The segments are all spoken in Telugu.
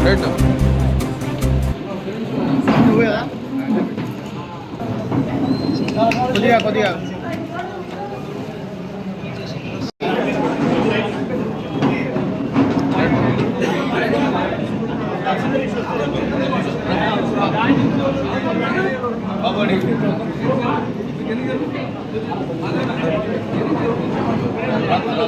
రైట్ కొద్దిగా కొద్దిగా ఓకే భారతీయ జనతా పార్టీ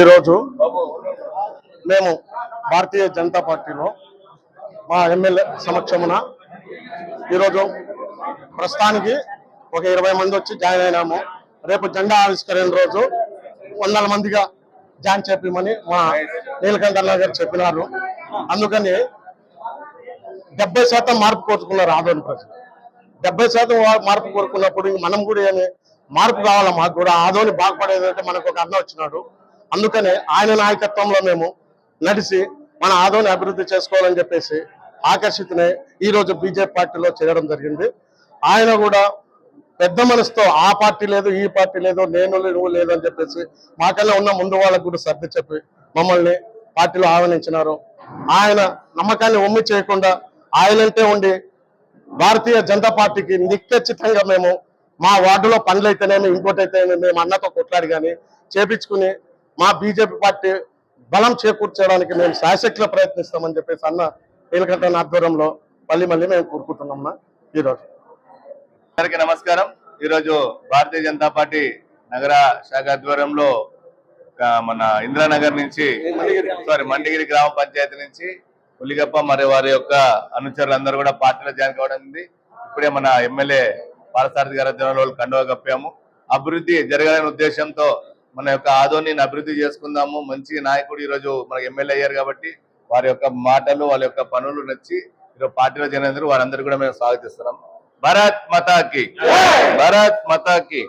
ఈరోజు మేము భారతీయ జనతా పార్టీలో మా ఎమ్మెల్యే సమక్షమున ఈరోజు ప్రస్తుతానికి ఒక ఇరవై మంది వచ్చి జాయిన్ అయినాము. రేపు జెండా ఆవిష్కరణ రోజు వందల మందిగా జాయిన్ చేపిమని మా నీలకంఠ గారు చెప్పినారు. అందుకని డెబ్బై శాతం మార్పు కోరుకున్నారు ఆదోని ప్రజలు. డెబ్బై శాతం మార్పు కోరుకున్నప్పుడు మనం కూడా ఏమి మార్పు కావాలా మాకు కూడా. ఆదోని బాగుపడేదంటే మనకు ఒక అన్న వచ్చినాడు. అందుకనే ఆయన నాయకత్వంలో మేము నడిచి మన ఆదోని అభివృద్ధి చేసుకోవాలని చెప్పేసి ఆకర్షితనే ఈ రోజు బీజేపీ పార్టీలో చేరడం జరిగింది. ఆయన కూడా పెద్ద మనసుతో ఆ పార్టీ లేదు ఈ పార్టీ లేదు నేను నువ్వు లేదు అని చెప్పేసి మాకన్నా ఉన్న ముందు వాళ్ళకు కూడా సర్ది చెప్పి మమ్మల్ని పార్టీలో ఆహ్వానించినారు. ఆయన నమ్మకాన్ని ఒమ్మి చేయకుండా ఆయనంటే ఉండి భారతీయ జనతా పార్టీకి నిక్కచ్చితంగా మేము మా వార్డులో పనులైతేనేమి ఇంకోటి అయితేనేమి మేము అన్నతో కొట్లాడి కానీ చేపించుకుని మా బీజేపీ పార్టీ బలం చేకూర్చడానికి మేము శాశక్తిలో ప్రయత్నిస్తామని చెప్పేసి అన్న నీలకంఠ ఆధ్వర్యంలో మళ్ళీ మళ్ళీ మేము కోరుకుంటున్నాం ఈరోజు. అందరికీ నమస్కారం. ఈరోజు భారతీయ జనతా పార్టీ నగర శాఖ ఆధ్వర్యంలో మన ఇంద్రానగర్ నుంచి సారీ మండిగిరి గ్రామ పంచాయతీ నుంచి ఉల్లిగప్ప మరి వారి యొక్క అనుచరులందరూ కూడా పార్టీలో జాయిన్ కావడం ఉంది. ఇప్పుడే మన ఎమ్మెల్యే పాలసారథి గారి ఆధ్వర్యంలో కండువా కప్పాము. అభివృద్ధి జరగాలనే ఉద్దేశంతో మన యొక్క ఆదోని అభివృద్ధి చేసుకుందాము. మంచి నాయకుడు ఈరోజు మనకి ఎమ్మెల్యే అయ్యారు కాబట్టి వారి యొక్క మాటలు వాళ్ళ యొక్క పనులు నచ్చి ఈరోజు పార్టీలో జాయిన్ అయినందుకు వారందరూ కూడా మేము స్వాగతిస్తున్నాం. భారత్ మాతాకి. భారత్ మాతాకి.